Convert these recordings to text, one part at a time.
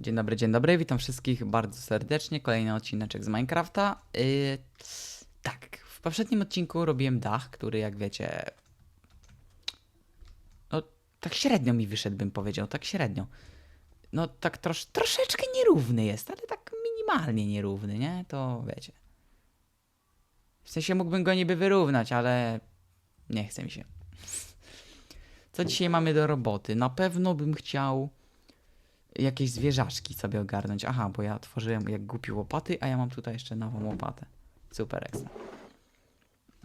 Dzień dobry, dzień dobry, witam wszystkich bardzo serdecznie. Kolejny odcineczek z Minecrafta. Yy, tak, w poprzednim odcinku robiłem dach, który jak wiecie. No, tak średnio mi wyszedł, bym powiedział, tak średnio. No, tak trosz, troszeczkę nierówny jest, ale tak minimalnie nierówny, nie? To wiecie. W sensie mógłbym go niby wyrównać, ale nie chce mi się. Co dzisiaj mamy do roboty? Na pewno bym chciał jakieś zwierzaczki sobie ogarnąć. Aha, bo ja tworzyłem jak głupi łopaty, a ja mam tutaj jeszcze nową łopatę. Super ekstra.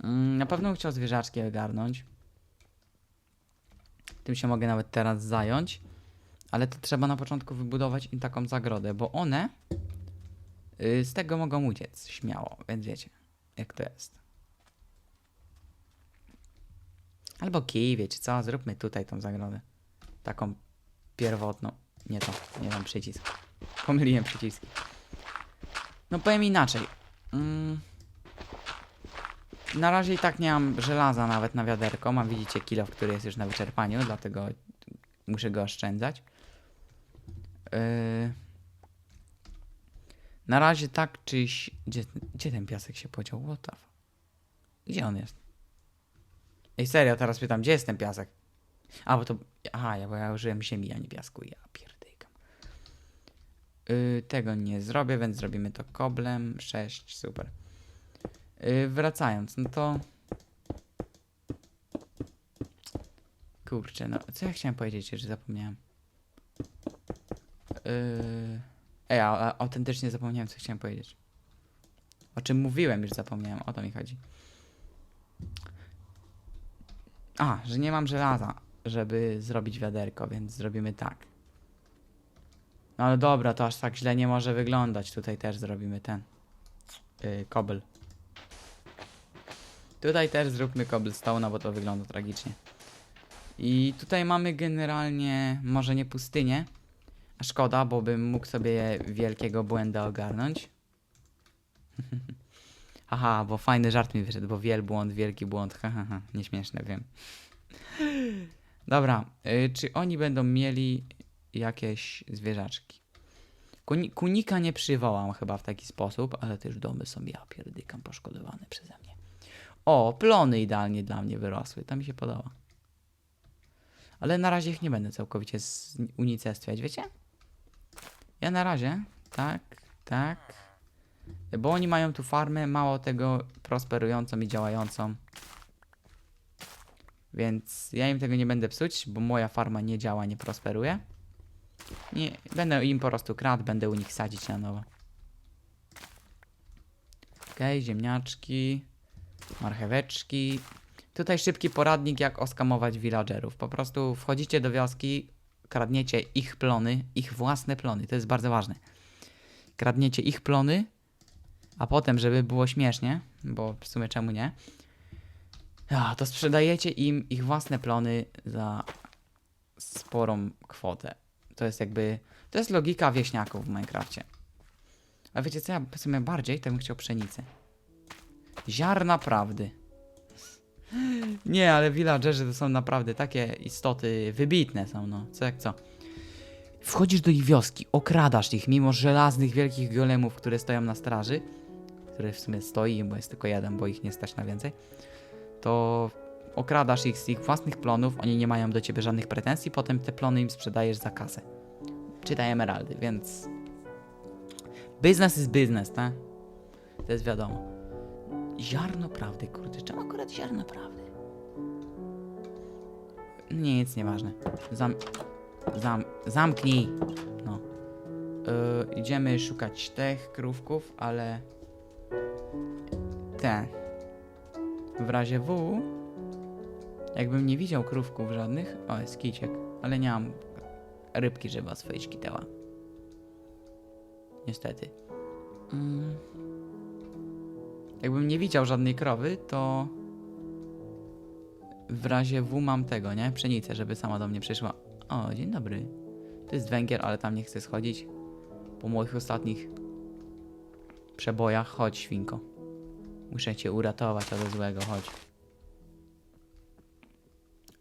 Mm, Na pewno bym chciał zwierzaczki ogarnąć. Tym się mogę nawet teraz zająć. Ale to trzeba na początku wybudować im taką zagrodę, bo one y, z tego mogą uciec śmiało, więc wiecie, jak to jest. Albo kij, wiecie co, zróbmy tutaj tą zagrodę. Taką pierwotną. Nie to, nie mam przycisk. Pomyliłem przyciski. No powiem inaczej. Mm. Na razie i tak nie mam żelaza nawet na wiaderko. Mam widzicie kilo, który jest już na wyczerpaniu, dlatego muszę go oszczędzać. Yy. Na razie tak czyś... Gdzie, gdzie ten piasek się podział? What Gdzie on jest? Ej, serio, teraz pytam, gdzie jest ten piasek? A, bo to... Aha, ja, bo ja użyłem ziemi, a nie piasku. Ja pierdykam. Yy, tego nie zrobię, więc zrobimy to koblem. 6, super. Yy, wracając, no to... Kurczę, no co ja chciałem powiedzieć, że zapomniałem? Yy... Ej, a, a, autentycznie zapomniałem, co chciałem powiedzieć. O czym mówiłem, już zapomniałem, o to mi chodzi. A, że nie mam żelaza, żeby zrobić wiaderko, więc zrobimy tak. No ale dobra, to aż tak źle nie może wyglądać. Tutaj też zrobimy ten. Yy, kobel. Tutaj też zróbmy cobblestone, bo to wygląda tragicznie. I tutaj mamy generalnie, może nie pustynię, a szkoda, bo bym mógł sobie wielkiego błęda ogarnąć. Aha, bo fajny żart mi wyszedł, bo wielbłąd, wielki błąd, ha, ha, ha, nieśmieszne, wiem. Dobra, y, czy oni będą mieli jakieś zwierzaczki? Kuni kunika nie przywołam chyba w taki sposób, ale też domy są ja pierdykam poszkodowane przeze mnie. O, plony idealnie dla mnie wyrosły, to mi się podoba. Ale na razie ich nie będę całkowicie unicestwiać, wiecie? Ja na razie, tak, tak, bo oni mają tu farmę, mało tego prosperującą i działającą. Więc ja im tego nie będę psuć, bo moja farma nie działa, nie prosperuje. Nie, będę im po prostu kradł, będę u nich sadzić na nowo. Okej, ziemniaczki, marcheweczki. Tutaj szybki poradnik, jak oskamować villagerów. Po prostu wchodzicie do wioski, kradniecie ich plony, ich własne plony. To jest bardzo ważne. Kradniecie ich plony, a potem, żeby było śmiesznie, bo w sumie czemu nie, to sprzedajecie im ich własne plony za sporą kwotę. To jest jakby, to jest logika wieśniaków w Minecrafcie. A wiecie co, ja w sumie bardziej to bym chciał pszenicę. Ziarna prawdy. Nie, ale villagerzy to są naprawdę takie istoty wybitne są, no. Co jak co. Wchodzisz do ich wioski, okradasz ich, mimo żelaznych wielkich golemów, które stoją na straży, który w sumie stoi, bo jest tylko jeden, bo ich nie stać na więcej, to okradasz ich z ich własnych plonów, oni nie mają do ciebie żadnych pretensji, potem te plony im sprzedajesz za kasę. Czytaj emeraldy, więc... Biznes is business, tak? To jest wiadomo. Ziarno prawdy, kurde, czemu akurat ziarno prawdy? Nic, nieważne. Zam... Zam... Zamknij! No. Yy, idziemy szukać tych krówków, ale... Te. W razie W... Jakbym nie widział krówków żadnych... O, jest kiciek. Ale nie mam rybki, żeby oswoić kiteła. Niestety. Mm. Jakbym nie widział żadnej krowy, to w razie W mam tego, nie? Pszenicę, żeby sama do mnie przyszła. O, dzień dobry. To jest węgiel, ale tam nie chcę schodzić. Po moich ostatnich przebojach. Chodź, świnko. Muszę cię uratować od złego, chodź.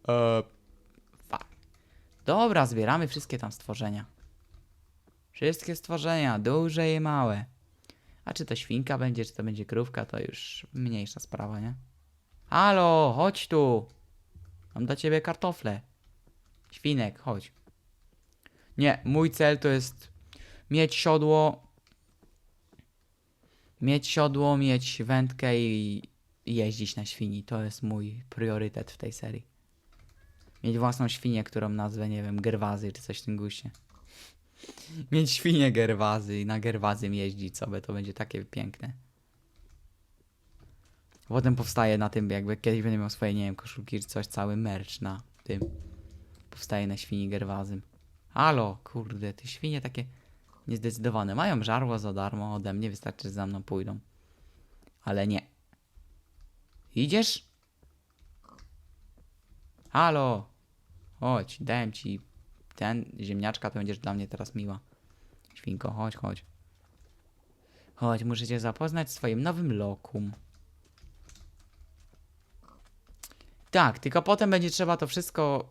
Eee. Dobra, zbieramy wszystkie tam stworzenia. Wszystkie stworzenia, duże i małe. A czy to świnka będzie, czy to będzie krówka, to już mniejsza sprawa, nie? Halo, chodź tu! Mam dla ciebie kartofle. Świnek, chodź. Nie, mój cel to jest mieć siodło, mieć siodło, mieć wędkę i jeździć na świni. To jest mój priorytet w tej serii. Mieć własną świnię, którą nazwę, nie wiem, Gerwazy czy coś w tym guście. Mieć świnię Gerwazy i na Gerwazym jeździć sobie, to będzie takie piękne. Potem powstaje na tym, jakby kiedyś będę miał swoje, nie wiem, koszulki czy coś, cały merch na tym. Powstaje na świni Gerwazym. Halo, kurde, te świnie takie niezdecydowane. Mają żarło za darmo ode mnie, wystarczy, że za mną pójdą. Ale nie. Idziesz? Halo! Chodź, dałem ci ten ziemniaczka, to będziesz dla mnie teraz miła. Świnko, chodź, chodź. Chodź, muszę cię zapoznać z swoim nowym lokum. Tak, tylko potem będzie trzeba to wszystko,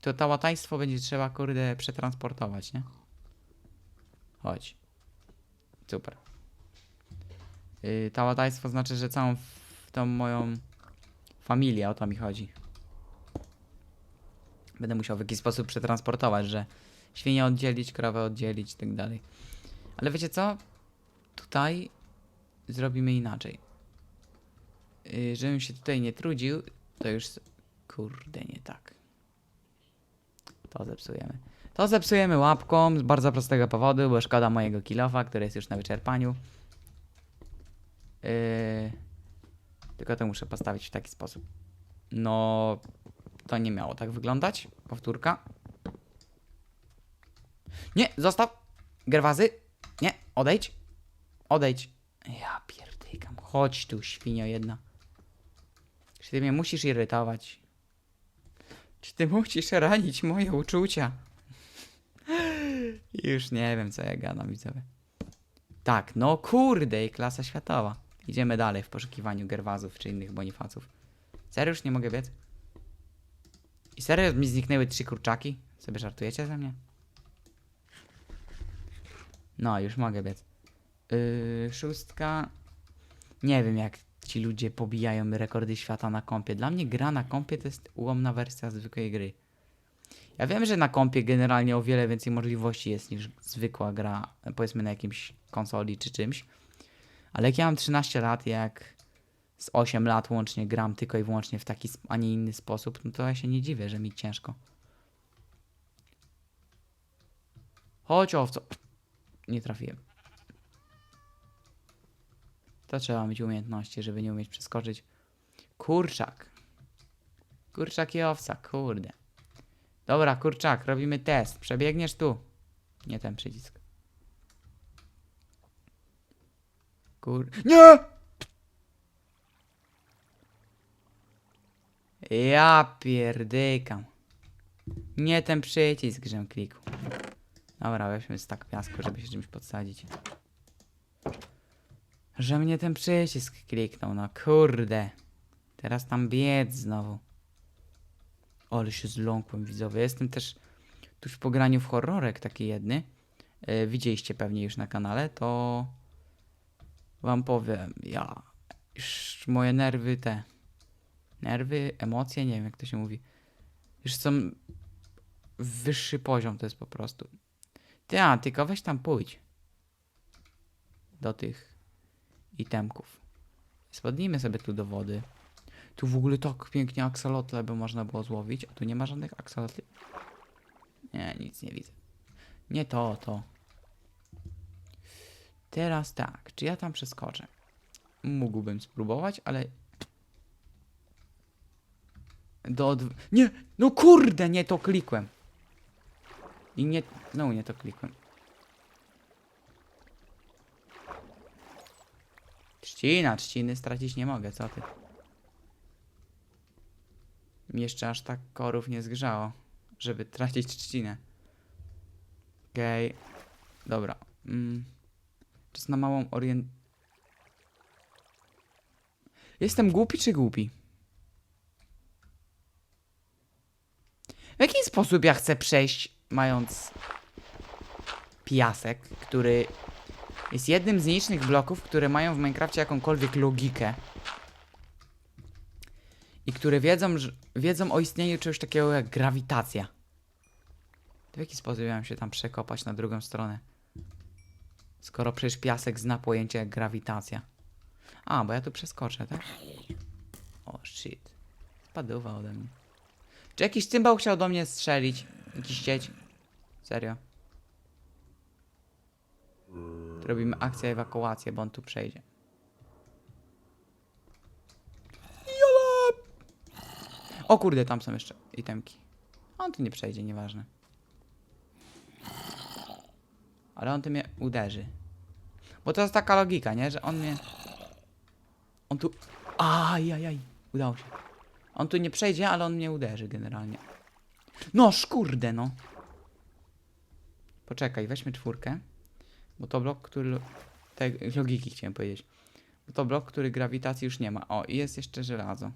to tałataństwo będzie trzeba, kurde, przetransportować, nie? Chodź. Super. Yy, tałataństwo znaczy, że całą tą moją familię, o to mi chodzi. Będę musiał w jakiś sposób przetransportować, że świnię oddzielić, krowę oddzielić i tak dalej. Ale wiecie co? Tutaj zrobimy inaczej. Yy, żebym się tutaj nie trudził, to już... Kurde, nie tak. To zepsujemy. To zepsujemy łapką z bardzo prostego powodu, bo szkoda mojego kilofa, który jest już na wyczerpaniu. Yy... Tylko to muszę postawić w taki sposób. No, to nie miało tak wyglądać. Powtórka. Nie, zostaw. Gerwazy. Nie, odejdź. Odejdź. Ja pierdykam. Chodź tu, świnio jedna. Czy ty mnie musisz irytować? Czy ty musisz ranić moje uczucia? Już nie wiem, co ja gadam, widzowie. Tak, no kurde, i klasa światowa. Idziemy dalej w poszukiwaniu gerwazów czy innych bonifaców. Serio już nie mogę biec? I serio mi zniknęły trzy kurczaki? Sobie żartujecie ze mnie? No, już mogę biec. Yy, szóstka. Nie wiem, jak ci ludzie pobijają rekordy świata na kompie. Dla mnie gra na kompie to jest ułomna wersja zwykłej gry. Ja wiem, że na kompie generalnie o wiele więcej możliwości jest niż zwykła gra, powiedzmy na jakimś konsoli czy czymś. Ale jak ja mam 13 lat, jak z 8 lat łącznie gram tylko i wyłącznie w taki, a nie inny sposób, no to ja się nie dziwię, że mi ciężko. Chodź owco. Nie trafiłem. To trzeba mieć umiejętności, żeby nie umieć przeskoczyć. Kurczak. Kurczak i owca, kurde. Dobra, kurczak, robimy test. Przebiegniesz tu. Nie ten przycisk. Kur... Nie! Ja pierdykam. Nie ten przycisk, żem klikł. Dobra, weźmy stak piasku, żeby się czymś podsadzić. Że mnie ten przycisk kliknął, no kurde. Teraz tam biec znowu. Ale się zląkłem, widzowie. Jestem też tuż po graniu w horrorek taki jedny. E, widzieliście pewnie już na kanale, to wam powiem, ja już moje nerwy te nerwy, emocje, nie wiem jak to się mówi. Już są wyższy poziom to jest po prostu. Ty, a, tylko weź tam pójdź. Do tych itemków. Spadnijmy sobie tu do wody. Tu w ogóle tak pięknie aksolotle by można było złowić, a tu nie ma żadnych aksolotli. Nie, nic nie widzę. Nie to, to. Teraz tak, czy ja tam przeskoczę? Mógłbym spróbować, ale do odw... Nie! No kurde, nie to klikłem. I nie... No nie to klikłem. Trzcina, trzciny stracić nie mogę, co ty? Mi Jeszcze aż tak korów nie zgrzało, żeby tracić trzcinę. Okej. Dobra. Mm. Czas na małą orient... Jestem głupi czy głupi? W jaki sposób ja chcę przejść, mając piasek, który jest jednym z nielicznych bloków, które mają w Minecrafcie jakąkolwiek logikę. I które wiedzą, że, wiedzą o istnieniu czegoś takiego jak grawitacja. To w jaki sposób mam się tam przekopać na drugą stronę? Skoro przecież piasek zna pojęcie jak grawitacja. A, bo ja tu przeskoczę, tak? O, shit. Spadła ode mnie. Czy jakiś cymbał chciał do mnie strzelić? Jakiś cieć? Serio? Robimy akcję ewakuację, bo on tu przejdzie. Jola! O kurde, tam są jeszcze itemki. On tu nie przejdzie, nieważne. Ale on tu mnie uderzy. Bo to jest taka logika, nie? Że on mnie... On tu... Ajajaj, udało się. On tu nie przejdzie, ale on mnie uderzy generalnie. No, szkurde, no. Poczekaj, weźmy czwórkę. Bo to blok, który... Tej logiki chciałem powiedzieć. Bo to blok, który grawitacji już nie ma. O, i jest jeszcze żelazo.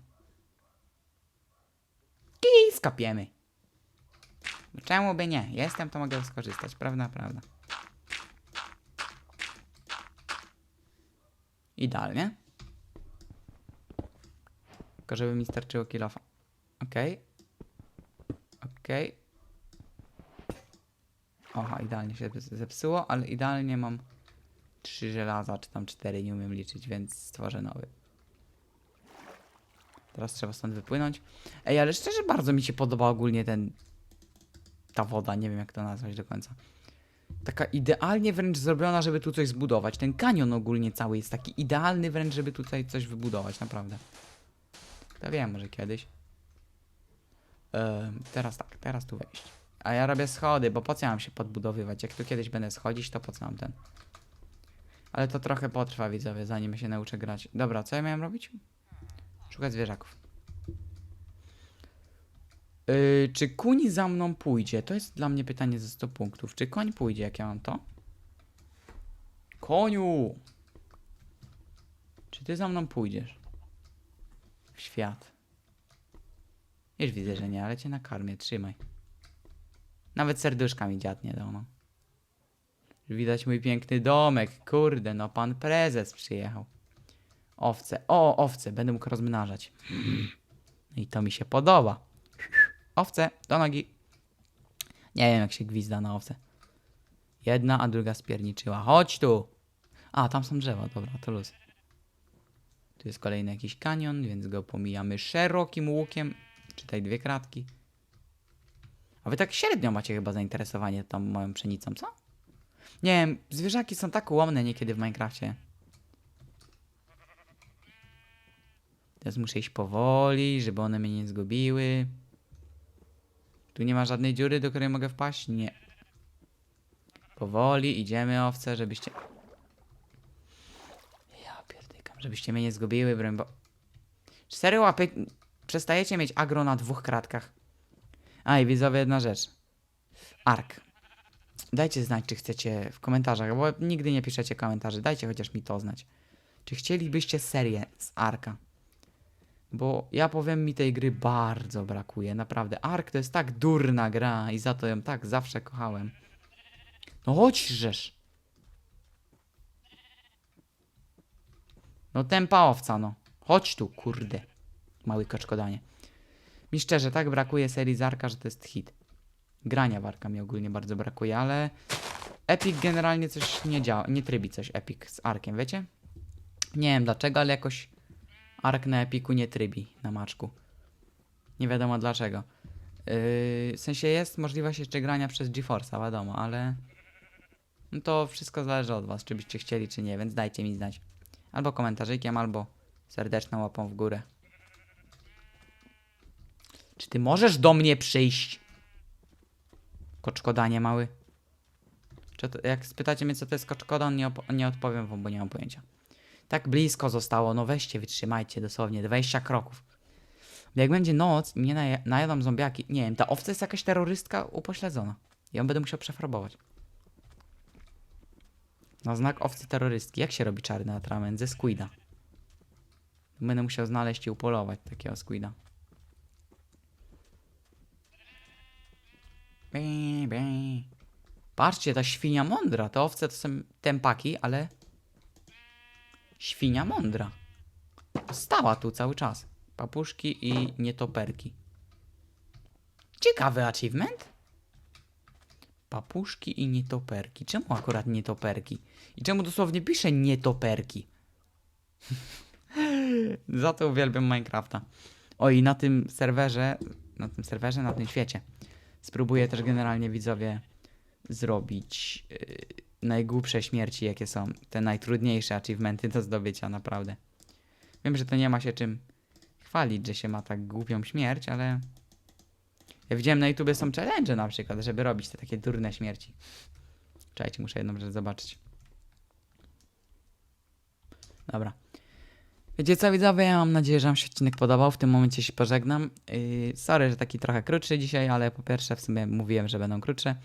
I skapiemy. No Czemu by nie? Jestem, to mogę skorzystać. Prawda, prawda. Idealnie. Tylko żeby mi starczyło kilofa. Okej. Okej. Oha, idealnie się zep- zepsuło, ale idealnie mam trzy żelaza, czy tam cztery, nie umiem liczyć, więc stworzę nowy. Teraz trzeba stąd wypłynąć. Ej, ale szczerze bardzo mi się podoba ogólnie ten... Ta woda, nie wiem jak to nazwać do końca. Taka idealnie wręcz zrobiona, żeby tu coś zbudować. Ten kanion ogólnie cały jest taki idealny wręcz, żeby tutaj coś wybudować, naprawdę. To wiem, może kiedyś. Em, teraz tak, teraz tu wejść. A ja robię schody, bo po co mam się podbudowywać? Jak tu kiedyś będę schodzić, to po co mam ten? Ale to trochę potrwa, widzowie, zanim się nauczę grać. Dobra, co ja miałem robić? Szukać zwierzaków. Yy, czy kuń za mną pójdzie? To jest dla mnie pytanie ze 100 punktów. Czy koń pójdzie, jak ja mam to? Koniu! Czy ty za mną pójdziesz? W świat. Już widzę, że nie, ale cię nakarmię, trzymaj. Nawet serduszka mi dziad nie dał, no. Widać mój piękny domek, kurde, no pan prezes przyjechał. Owce, o, owce, będę mógł rozmnażać. I to mi się podoba. Owce, do nogi. Nie wiem, jak się gwizda na owce. Jedna, a druga spierniczyła. Chodź tu! A, tam są drzewa, dobra, to luz. Tu jest kolejny jakiś kanion, więc go pomijamy szerokim łukiem. Czytaj dwie kratki. A wy tak średnio macie chyba zainteresowanie tą moją pszenicą, co? Nie wiem, zwierzaki są tak ułomne niekiedy w Minecrafcie. Teraz muszę iść powoli, żeby one mnie nie zgubiły. Tu nie ma żadnej dziury, do której mogę wpaść? Nie. Powoli idziemy, owce, żebyście... Żebyście mnie nie zgubiły, broń bo... Czy Serio łapy... Przestajecie mieć agro na dwóch kratkach. A i widzowie, jedna rzecz. Ark. Dajcie znać, czy chcecie w komentarzach, bo nigdy nie piszecie komentarzy. Dajcie chociaż mi to znać. Czy chcielibyście serię z Arka? Bo ja powiem, mi tej gry bardzo brakuje, naprawdę. Ark to jest tak durna gra i za to ją tak zawsze kochałem. No chodź. No tempa owca, no. Chodź tu, kurde. Mały koczkodanie. Mi szczerze tak brakuje serii z Arka, że to jest hit. Grania w Arka mi ogólnie bardzo brakuje, ale Epic generalnie coś nie działa, nie trybi coś Epic z Arkiem, wiecie? Nie wiem dlaczego, ale jakoś Ark na Epiku nie trybi na maczku. Nie wiadomo dlaczego. Yy, w sensie jest możliwość jeszcze grania przez GeForce'a, wiadomo, ale no to wszystko zależy od was, czy byście chcieli, czy nie, więc dajcie mi znać. Albo komentarzykiem, albo serdeczną łapą w górę. Czy ty możesz do mnie przyjść? Koczkodanie mały. To, jak spytacie mnie, co to jest koczkodan, nie, nie odpowiem wam, bo nie mam pojęcia. Tak blisko zostało, no weźcie, wytrzymajcie dosłownie 20 kroków. Jak będzie noc i mnie najadą zombiaki, nie wiem, ta owca jest jakaś terrorystka upośledzona. I ją będę musiał przefarbować. Na znak owcy terrorystki. Jak się robi czarny atrament? Ze squida. Będę musiał znaleźć i upolować takiego squida. Patrzcie, ta świnia mądra. Te owce to są tempaki, ale... Świnia mądra. Stała tu cały czas. Papuszki i nietoperki. Ciekawy achievement. Papuszki i nietoperki. Czemu akurat nietoperki? I czemu dosłownie pisze nietoperki? Za to uwielbiam Minecrafta. O i na tym serwerze, na tym serwerze, na tym świecie spróbuję też generalnie widzowie zrobić yy, najgłupsze śmierci, jakie są. Te najtrudniejsze achievementy do zdobycia, naprawdę. Wiem, że to nie ma się czym chwalić, że się ma tak głupią śmierć, ale ja widziałem na YouTubie są challenge na przykład, żeby robić te takie durne śmierci. Czekajcie, muszę jedną rzecz zobaczyć. Dobra. Wiecie co widzowie, ja mam nadzieję, że wam się odcinek podobał. W tym momencie się pożegnam. Yy, sorry, że taki trochę krótszy dzisiaj, ale po pierwsze w sumie mówiłem, że będą krótsze.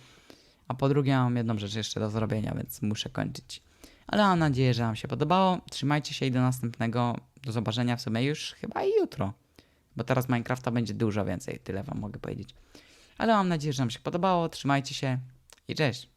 A po drugie mam jedną rzecz jeszcze do zrobienia, więc muszę kończyć. Ale mam nadzieję, że wam się podobało. Trzymajcie się i do następnego. Do zobaczenia w sumie już chyba jutro. Bo teraz Minecrafta będzie dużo więcej, tyle wam mogę powiedzieć. Ale mam nadzieję, że wam się podobało. Trzymajcie się i cześć.